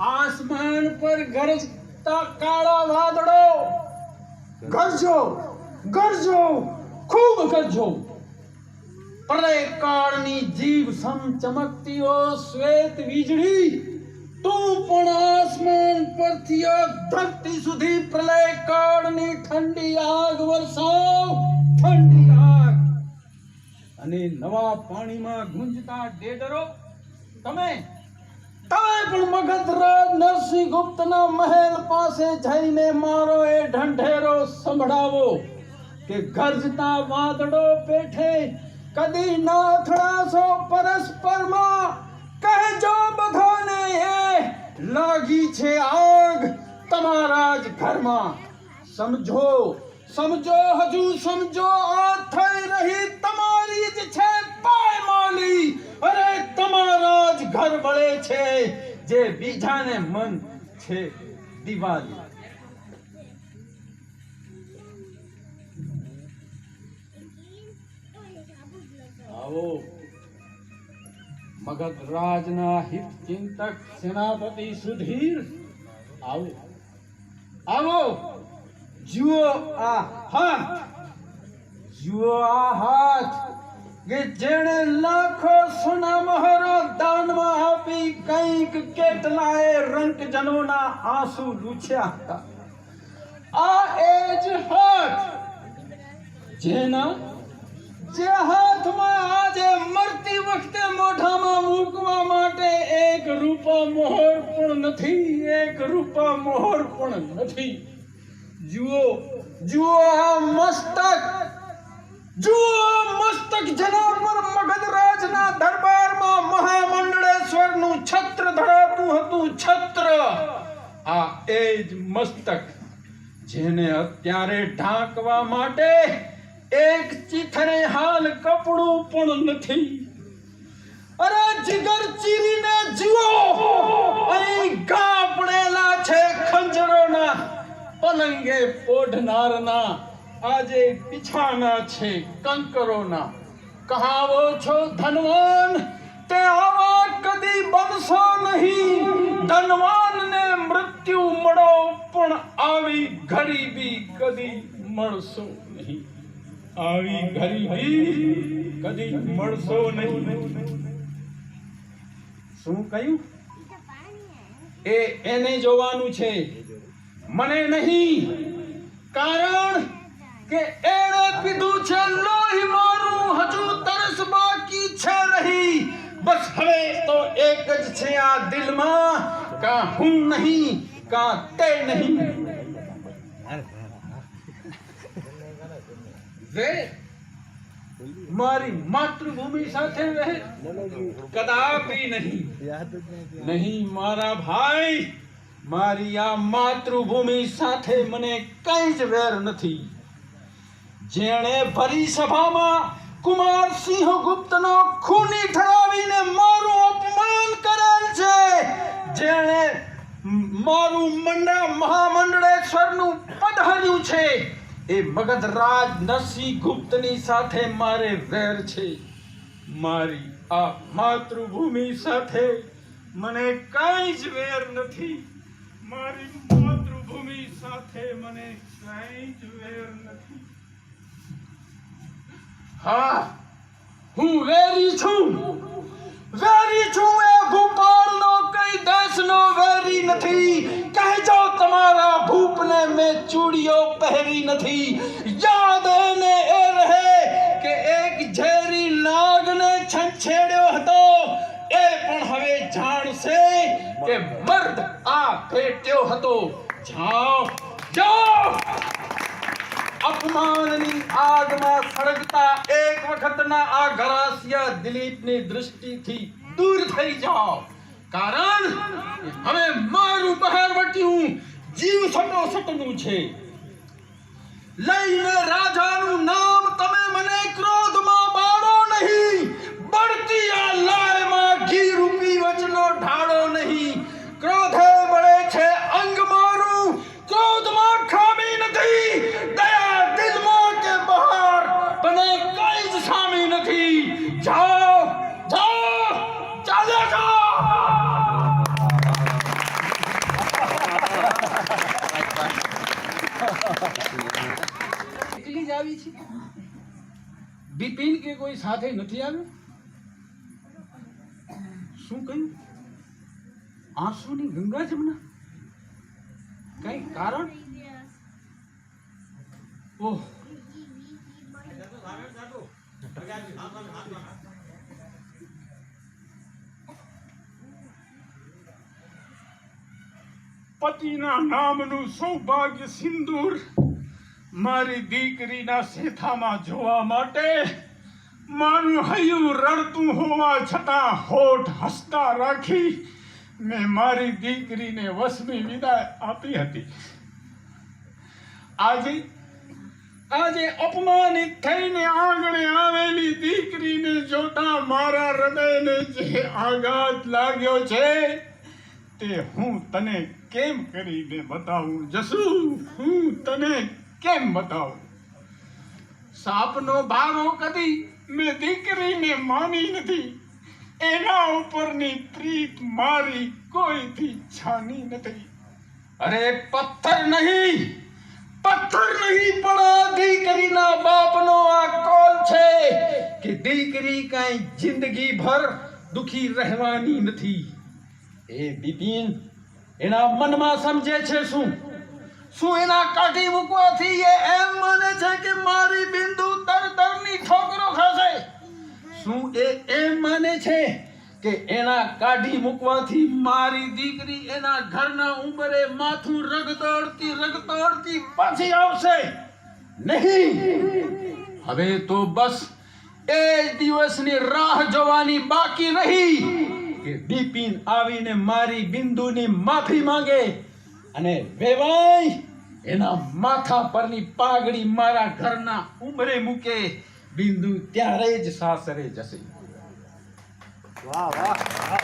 આસમાન પર ગરજતા કાળા વાદળો. ગરજો ગરજો. ખૂબ ગરજો. પ્રલયકાળની જીવ સમ ચમકતી ઓ શ્વેત વીજળી. તું પણ આસમાન પરથી ધરતી સુધી પ્રલય કાળની ઠંડી આગ વરસાવ. ઠંડી નવા પાણીમાં ગુંજતા ડેડરો? તમે? તમે પણ મગધરાજ નરસિંહ ગુપ્તના મહેલ પાસે જઈને મારો એ ઢંઢેરો સંભળાવો કે ગર્જતા વાદળો પેઠે કદી ના અથડાશો પરસ્પરમાં. કહેજો બધાને એ લાગી છે આગ તમારા જ ઘરમાં. સમજો સમજો હજુ, સમજો આ થઈ રહી તમારી જ છે પાયમાલી. અરે, તમારા જ ઘર બળે છે, જે બીજાને મન છે દિવાળી આવો. મગધ રાજના હિત ચિંતક સેનાપતિ સુધીર. આવો. આવો. જુઓ આ હાથ. જુઓ આ હાથ કે જેણે લાખો સોના મહોરો દાનમાં આપી કંઈક કેટલાય રંકજનોના આંસુ લૂછ્યા હતા. આ એ જ હાથ જેના જે હાથમાં આજે મરતી વખતે મોઢામાં મૂકવા માટે એક રૂપા મોહર પણ નથી, એક રૂપા મોહર પણ નથી. જુઓ જુઓ આ મસ્તક, જુઓ મસ્તક જેના પર મગધરાજના દરબારમાં મહામંડળેશ્વરનું છત્ર ધરાવતું હતું, છત્ર. આ એ જ મસ્તક જેને અત્યારે ઢાંકવા માટે એક ચીથરે હાલ કપડું પણ નથી. અરે જીગર ચીરીને જુઓ પલંગે પોઢનારના આજે પીછાના છે કંકરોના. કહાવો છો ધનવાન તે આવા કદી બનશો નહીં. ધનવાનને મૃત્યુ મળો પણ આવી ગરીબી કદી મળશો નહીં. આવી ગરીબી કદી મળશો નહીં. શું કહ્યું? એ એને જોવાનું છે. મને નહીં. કારણ કે એણે પીધું છે લોહી મારું હજુ તરસ બાકી છે રહી બસ હવે તો એક જ છે આ દિલમાં કા હું નહીં કા તે નહીં. વે મારી માતૃભૂમિ સાથે રહે. કદાપી નહીં. નહીં મારા ભાઈ. મારી આ માતૃભૂમિ સાથે મને કઈ જ વેર નથી. જેણે ભરી સભામાં કુમારસિંહ ગુપ્તનો ખૂની ઠરાવીને મારું અપમાન કરેલ છે. જેણે મારું મંડા મહામંડળેશ્વરનું પદ હર્યું છે. એ મગધરાજ નરસિંહ ગુપ્તની સાથે મારે વેર છે. મારી આ માતૃભૂમિ સાથે મને કઈ જ વેર નથી. મારી માતૃભૂમિ સાથે મને કઈ જ વેર નથી. હા, હું વેરી છું. વેરી છું એ ભૂપાળનો કઈ દેશનો વેરી નથી. કહેજો તમારા ભૂપને મેં ચૂડીઓ પહેરી નથી. યાદ એને એ રહે કે એક ઝેરી નાગને છંછેડ્યો હતો. એ પણ હવે જાણશે કે મર્દ આ ભેટ્યો હતો. જાઓ જાઓ. અપમાનની આગમાં સળગતા એક વખતના આ ઘરાસિયા દિલીપની દૃષ્ટિથી દૂર થઈ જાઓ. કારણ હવે મારું બહારવટિયું જીવ સટો સટનું છે. લઈને રાજાનું નામ તમે મને ક્રોધમાં આવી છે બિપિન કે કોઈ સાથે નથી આવ્યું શું કહ્યું આંસુની ગંગા જમના કઈ કારણ ઓહ પતિના નામનું સૌભાગ્ય સિંદૂર મારી દીકરીના સેથામાં જોવા માટે મારું હૈયું રડતું હોવા છતાં હોઠ હસતા રાખી મેં મારી દીકરીને વસમી વિદાય આપી હતી. આજે આજે અપમાનિત થઈને આંગણે આવેલી દીકરીને જોતા મારા હૃદયને જે આઘાત લાગ્યો છે, તે હું તને કેમ કરીને બતાવું? જશું હું તને કેમ બતાવું? સાપનો ભારો કદી મેં દીકરીને માની નથી. એના ઉપરની પ્રીત મારી કોઈથી છાની નથી. અરે પથ્થર નહીં પથ્થર નહીં, પણ દીકરીના બાપનો આ કોલ છે કે દીકરી કાંઈ જિંદગી ભર દુખી રહેવાની નથી. એ બિપિન એના મનમાં સમજે છે શું? શું એના કાઢી મૂકવાથી એ એમ માને છે કે મારી બિંદુ દર દરની ઠોકરો ખાશે શું એ એમ માને છે કે એના કાઢી મૂકવાથી મારી દીકરી એના ઘરના ઉંબરે માથું રગતોડતી રગતોડતી પાછી આવશે? નહીં. હવે તો બસ એ દિવસની રાહ જોવાની બાકી રહી કે દીપિન આવીને મારી બિંદુની માફી માંગે અને વેવાય એના માથા પરની પાઘડી મારા ઘરના ઉંબરે મૂકે બિંદુ ત્યારે જ સાસરે જશે. વાહ વાહ